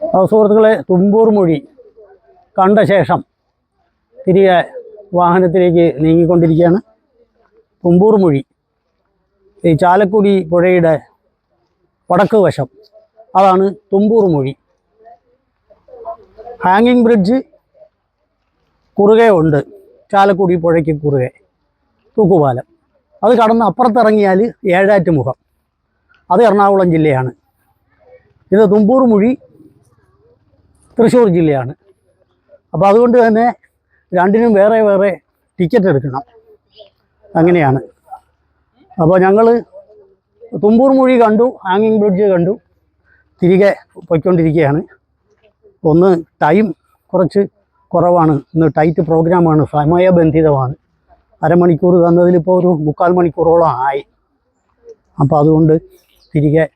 സുഹൃത്തുക്കളെ തുമ്പൂർ മൊഴി കണ്ട ശേഷം തിരികെ വാഹനത്തിലേക്ക് നീങ്ങിക്കൊണ്ടിരിക്കുകയാണ്. തുമ്പൂർ മൊഴി ഈ ചാലക്കുടി പുഴയുടെ വടക്ക് വശം. അതാണ് തുമ്പൂർ മൊഴി. ഹാങ്ങിങ് ബ്രിഡ്ജ് കുറുകെ ഉണ്ട്. ചാലക്കുടി പുഴയ്ക്ക് കുറുകെ തൂക്കുപാലം. അത് കടന്ന് അപ്പുറത്തിറങ്ങിയാൽ ഏഴാറ്റുമുഖം. അത് എറണാകുളം ജില്ലയാണ്. ഇത് തുമ്പൂർ മൊഴി തൃശ്ശൂർ ജില്ലയാണ്. അപ്പോൾ അതുകൊണ്ട് തന്നെ രണ്ടിനും വേറെ വേറെ ടിക്കറ്റ് എടുക്കണം. അങ്ങനെയാണ്. അപ്പോൾ ഞങ്ങൾ തുമ്പൂർ മൊഴി കണ്ടു ഹാങ്ങിങ് ബ്രിഡ്ജ് കണ്ടു തിരികെ പോയിക്കൊണ്ടിരിക്കുകയാണ്. ഒന്ന് ടൈം കുറച്ച് കുറവാണ്. ഇന്ന് ടൈറ്റ് പ്രോഗ്രാമാണ് സമയബന്ധിതമാണ്. അരമണിക്കൂർ തന്നതിലിപ്പോൾ ഒരു മുക്കാൽ മണിക്കൂറോളം ആയി. അപ്പോൾ അതുകൊണ്ട് തിരികെ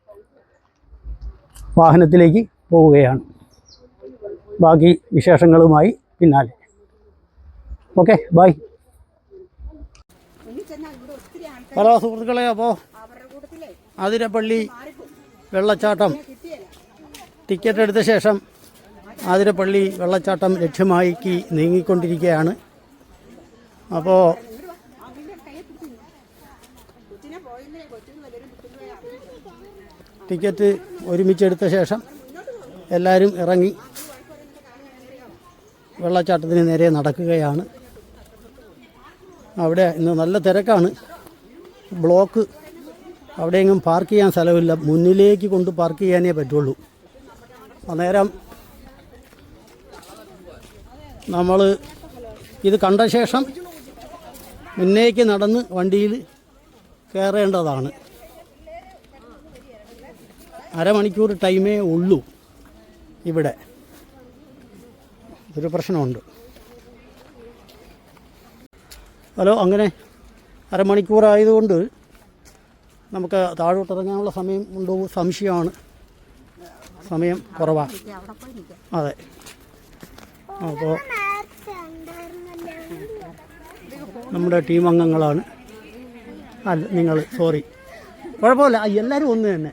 വാഹനത്തിലേക്ക് പോവുകയാണ്. ബാക്കി വിശേഷങ്ങളുമായി പിന്നാലെ. Okay bye. ഹലോ സുഹൃത്തുക്കളെ അപ്പോൾ ആതിരപ്പള്ളി വെള്ളച്ചാട്ടം. ടിക്കറ്റ് എടുത്ത ശേഷം ആതിരപ്പള്ളി വെള്ളച്ചാട്ടം ലക്ഷ്യമാക്കി നീങ്ങിക്കൊണ്ടിരിക്കുകയാണ്. അപ്പോൾ ടിക്കറ്റ് ഒരുമിച്ചെടുത്ത ശേഷം എല്ലാവരും ഇറങ്ങി. വെള്ളച്ചാട്ടത്തിന് നേരെ നടക്കുകയാണ്. അവിടെ ഇന്ന് നല്ല തിരക്കാണ്. ബ്ലോക്ക് അവിടെയെങ്കിലും പാർക്ക് ചെയ്യാൻ സ്ഥലമില്ല. മുന്നിലേക്ക് കൊണ്ട് പാർക്ക് ചെയ്യാനേ പറ്റുള്ളൂ. അന്നേരം നമ്മൾ ഇത് കണ്ട ശേഷം മുന്നേക്ക് നടന്ന് വണ്ടിയിൽ കയറേണ്ടതാണ്. അരമണിക്കൂർ ടൈമേ ഉള്ളൂ ഇവിടെ. ഒരു പ്രശ്നമുണ്ട്. ഹലോ അങ്ങനെ അരമണിക്കൂറായതുകൊണ്ട് നമുക്ക് താഴോട്ടിറങ്ങാനുള്ള സമയം ഉണ്ടോ? സംശയമാണ്. സമയം കുറവാണ് അതെ. അപ്പോൾ നമ്മുടെ ടീം അംഗങ്ങളാണ്. അല്ല നിങ്ങൾ സോറി. കുഴപ്പമില്ല. എല്ലാവരും ഒന്ന് തന്നെ.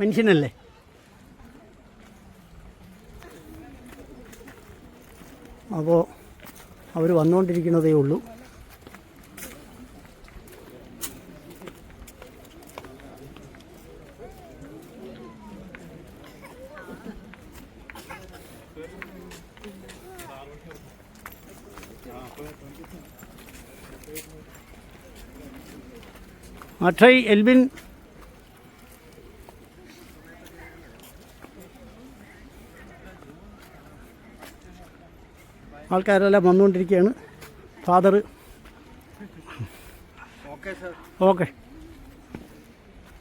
മനുഷ്യനല്ലേ? അപ്പോൾ അവർ വന്നുകൊണ്ടിരിക്കുന്നതേ ഉള്ളൂ. അക്ഷയ് എൽബിൻ ആൾക്കാരെല്ലാം വന്നുകൊണ്ടിരിക്കുകയാണ്. ഫാദർ ഓക്കെ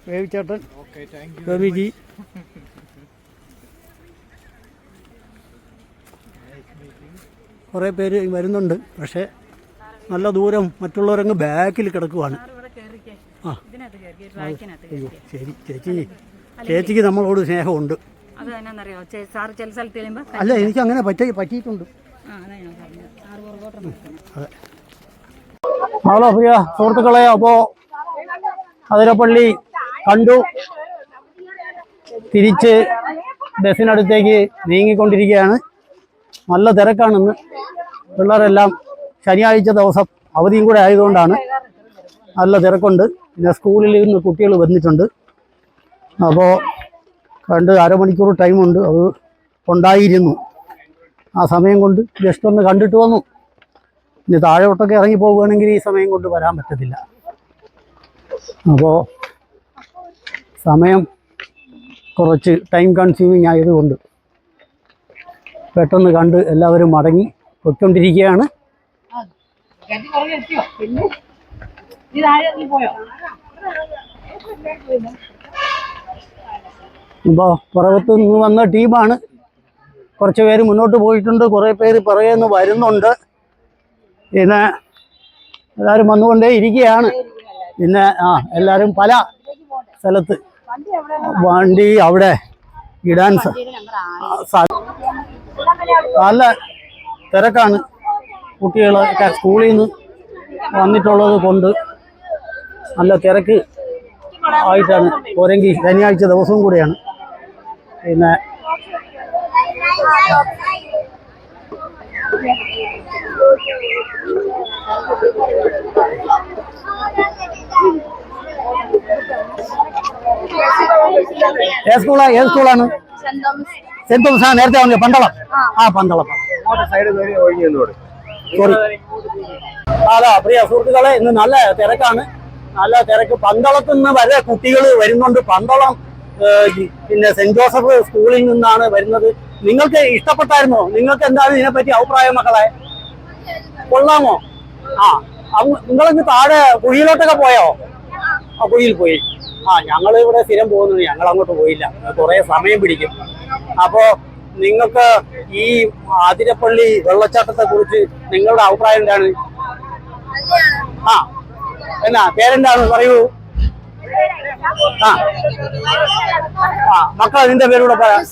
വേവിച്ചേട്ടൻ രവിജി. കുറേ പേര് വരുന്നുണ്ട് പക്ഷേ നല്ല ദൂരം മറ്റുള്ളവരങ്ങ് ബാക്കിൽ കിടക്കുവാണ്. ആ. അയ്യോ ശരി ചേച്ചി. ചേച്ചിക്ക് നമ്മളോട് സ്നേഹമുണ്ട്. അല്ല എനിക്ക് അങ്ങനെ പറ്റി പറ്റിയിട്ടുണ്ട്. ഹലോ പ്രിയ സുഹൃത്തുക്കളെ അപ്പോൾ അതിരപ്പള്ളി കണ്ടു. തിരിച്ച് ബസ്സിനടുത്തേക്ക് നീങ്ങിക്കൊണ്ടിരിക്കുകയാണ്. നല്ല തിരക്കാണെന്ന് പിള്ളേരെല്ലാം ശനിയാഴ്ച ദിവസം അവധിയും കൂടെ ആയതുകൊണ്ടാണ് നല്ല തിരക്കുണ്ട്. പിന്നെ സ്കൂളിൽ നിന്ന് കുട്ടികൾ വന്നിട്ടുണ്ട്. അപ്പോൾ രണ്ട് അരമണിക്കൂർ ടൈമുണ്ട്. അത് ഉണ്ടായിരുന്നു. ആ സമയം കൊണ്ട് ജസ്റ്റ് ഒന്ന് കണ്ടിട്ട് വന്നു. ഇനി താഴോട്ടൊക്കെ ഇറങ്ങി പോവുകയാണെങ്കിൽ ഈ സമയം കൊണ്ട് വരാൻ പറ്റത്തില്ല. അപ്പോൾ സമയം കുറച്ച് ടൈം കൺസ്യൂമിങ് ആയതുകൊണ്ട് പെട്ടെന്ന് കണ്ട് എല്ലാവരും മടങ്ങി പൊയ്ക്കൊണ്ടിരിക്കുകയാണ്. ഇപ്പോൾ പുറകത്ത് നിന്ന് വന്ന ടീമാണ് കുറച്ച് പേര് മുന്നോട്ട് പോയിട്ടുണ്ട്. കുറേ പേര് പുറകെ വരുന്നുണ്ട്. പിന്നെ എല്ലാവരും വന്നുകൊണ്ടേ ഇരിക്കുകയാണ്. പിന്നെ ആ എല്ലാവരും പല സ്ഥലത്ത് വണ്ടി അവിടെ ഇടാൻ നല്ല തിരക്കാണ്. കുട്ടികളൊക്കെ സ്കൂളിൽ നിന്ന് വന്നിട്ടുള്ളത് കൊണ്ട് നല്ല തിരക്ക് ആയിട്ടാണ്. പോരെങ്കിൽ ശനിയാഴ്ച ദിവസവും കൂടെയാണ്. പിന്നെ സ്കൂളാ? ഏത് സ്കൂളാണ്? Saint Thomas. ആ നേരത്തെ പറഞ്ഞു പന്തളം. ആ പന്തളം. സോറി അതാ പ്രിയ സുഹൃത്തുക്കളെ ഇന്ന് നല്ല തിരക്കാണ്. നല്ല തിരക്ക്. പന്തളത്തു നിന്ന് വരെ കുട്ടികൾ വരുന്നുണ്ട്. പന്തളം പിന്നെ സെന്റ് ജോസഫ് സ്കൂളിൽ നിന്നാണ് വരുന്നത്. നിങ്ങൾക്ക് ഇഷ്ടപ്പെട്ടായിരുന്നോ? നിങ്ങൾക്ക് എന്താണ് ഇതിനെപ്പറ്റി അഭിപ്രായം മക്കളെ? കൊള്ളാമോ? ആ നിങ്ങളിന്ന് താഴെ കുഴിയിലോട്ടൊക്കെ പോയോ? ആ കുഴിയിൽ പോയി. ആ ഞങ്ങൾ ഇവിടെ സ്ഥിരം പോകുന്നത് ഞങ്ങൾ അങ്ങോട്ട് പോയില്ല. കുറെ സമയം പിടിക്കും. അപ്പോ നിങ്ങൾക്ക് ഈ ആതിരപ്പള്ളി വെള്ളച്ചാട്ടത്തെ കുറിച്ച് നിങ്ങളുടെ അഭിപ്രായം എന്താണ്? ആ എന്നാ പേരെന്താണ്? പറയൂ. ആ ആ മക്കളെ നിന്റെ പേരൂടെ പറയാം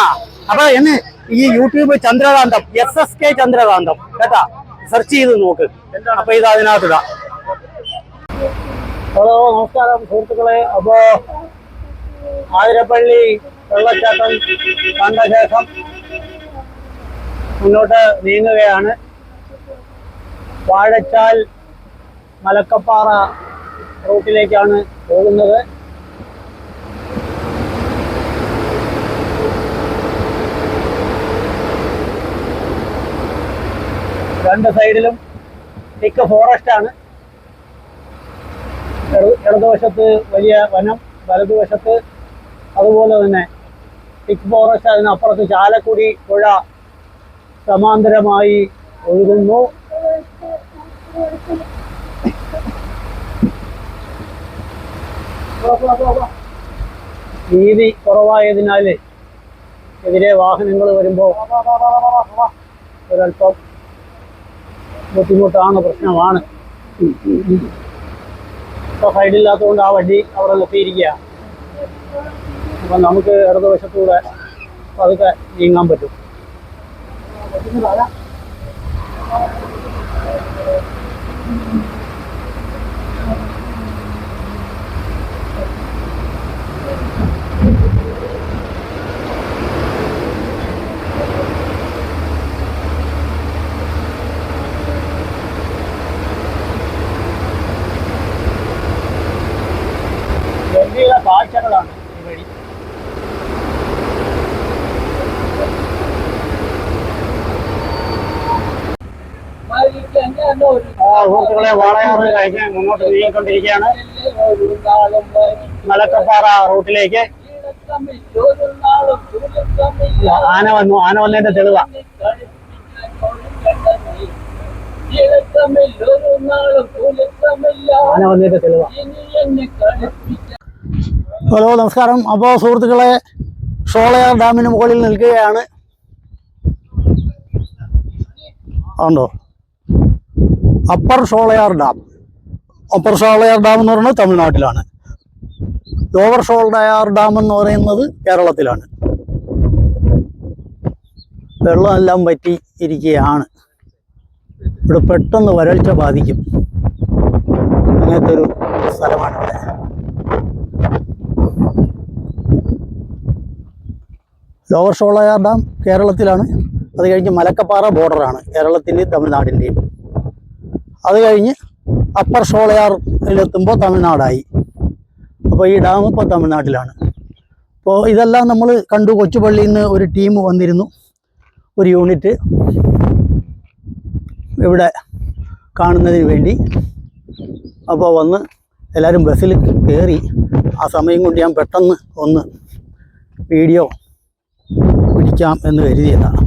ആ അപ്പൊ എന്ന് ഈ YouTube Chandrakantham S S K Chandrakantham. കേട്ടാ? സെർച്ച് ചെയ്ത് നോക്ക്. അപ്പൊ ഇത് അതിനകത്തിടാം ഹലോ നമസ്കാരം സുഹൃത്തുക്കളെ. അപ്പോ ആതിരപ്പള്ളി വെള്ളച്ചാട്ടം കണ്ട ശേഷം മുന്നോട്ട് നീങ്ങുകയാണ്. വാഴച്ചാൽ മലക്കപ്പാറ റൂട്ടിലേക്കാണ് പോകുന്നത്. രണ്ട് സൈഡിലും തിക്ക് ഫോറസ്റ്റ് ആണ്. ഇട- ഇടതുവശത്ത് വലിയ വനം വലതുവശത്ത് അതുപോലെ തന്നെ തിക്ക് ഫോറസ്റ്റ് അതിനപ്പുറത്ത് ചാലക്കുടി പുഴ സമാന്തരമായി ഒഴുകുന്നു. വീതി കുറവായതിനാൽ എതിരെ വാഹനങ്ങൾ വരുമ്പോൾ ഒരല്പം ബുദ്ധിമുട്ടാണ് പ്രശ്നമാണ്. ഇപ്പൊ സൈഡില്ലാത്തതുകൊണ്ട് ആ വഴി അവിടെ നിർത്തിയിരിക്കുക അപ്പം നമുക്ക് ഇടതുവശത്തൂടെ അതൊക്കെ നീങ്ങാൻ പറ്റും ഗംഭീര കാഴ്ചകളാണ് ഈ വഴി ആ സുഹൃത്തുക്കളെ വാളയാറ് കഴിഞ്ഞ് മുന്നോട്ട് നീങ്ങിക്കൊണ്ടിരിക്കുകയാണ്. മലക്കപ്പാറ റൂട്ടിലേക്ക്. ആന വന്നു. ആന വന്നതിന്റെ തെളിവ. ആന വന്നതിന്റെ തെളിവ. ഹലോ നമസ്കാരം. അപ്പോൾ സുഹൃത്തുക്കളെ ഷോളയാർ ഡാമിന് മുകളിൽ നിൽക്കുകയാണ്. ഉണ്ടോ? Upper Sholayar dam. Upper Sholayar dam എന്ന് പറയുന്നത് തമിഴ്നാട്ടിലാണ്. ലോവർ ഷോളയാർ ഡാം എന്ന് പറയുന്നത് കേരളത്തിലാണ്. വെള്ളമെല്ലാം വറ്റി ഇരിക്കുകയാണ്. ഇവിടെ പെട്ടെന്ന് വരൾച്ച ബാധിക്കും. അങ്ങനത്തെ ഒരു സ്ഥലമാണ് ഇവിടെ. ലോവർ ഷോളയാർ ഡാം കേരളത്തിലാണ്. അത് കഴിഞ്ഞ് മലക്കപ്പാറ ബോർഡറാണ് കേരളത്തിന്റെയും തമിഴ്നാടിന്റെയും അത് കഴിഞ്ഞ് അപ്പർ ഷോളയാറിലെത്തുമ്പോൾ തമിഴ്നാടായി. അപ്പോൾ ഈ ഡാം ഇപ്പോൾ തമിഴ്നാട്ടിലാണ്. അപ്പോൾ ഇതെല്ലാം നമ്മൾ കണ്ടു. കൊച്ചുപള്ളിയിൽ നിന്ന് ഒരു ടീം വന്നിരുന്നു. ഒരു യൂണിറ്റ് ഇവിടെ കാണുന്നതിന് വേണ്ടി. അപ്പോൾ വന്ന് എല്ലാവരും ബസ്സിൽ കയറി ആ സമയം കൊണ്ട് ഞാൻ പെട്ടെന്ന് ഒന്ന് വീഡിയോ പിടിക്കാം എന്ന് കരുതിയതാണ്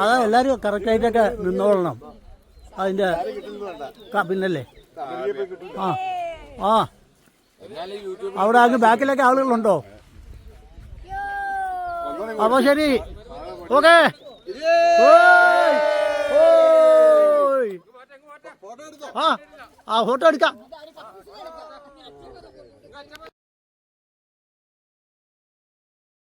അതാ എല്ലാവരും കറക്റ്റായിട്ടൊക്കെ നിന്നോളണം. അതിന്റെ പിന്നല്ലേ? ആ ആ. അവിടെ അങ്ങ് ബാക്കിലൊക്കെ ആളുകളുണ്ടോ? അപ്പൊ ശരി. ഓക്കെ. ആ ആ ഫോട്ടോ എടുക്കാം.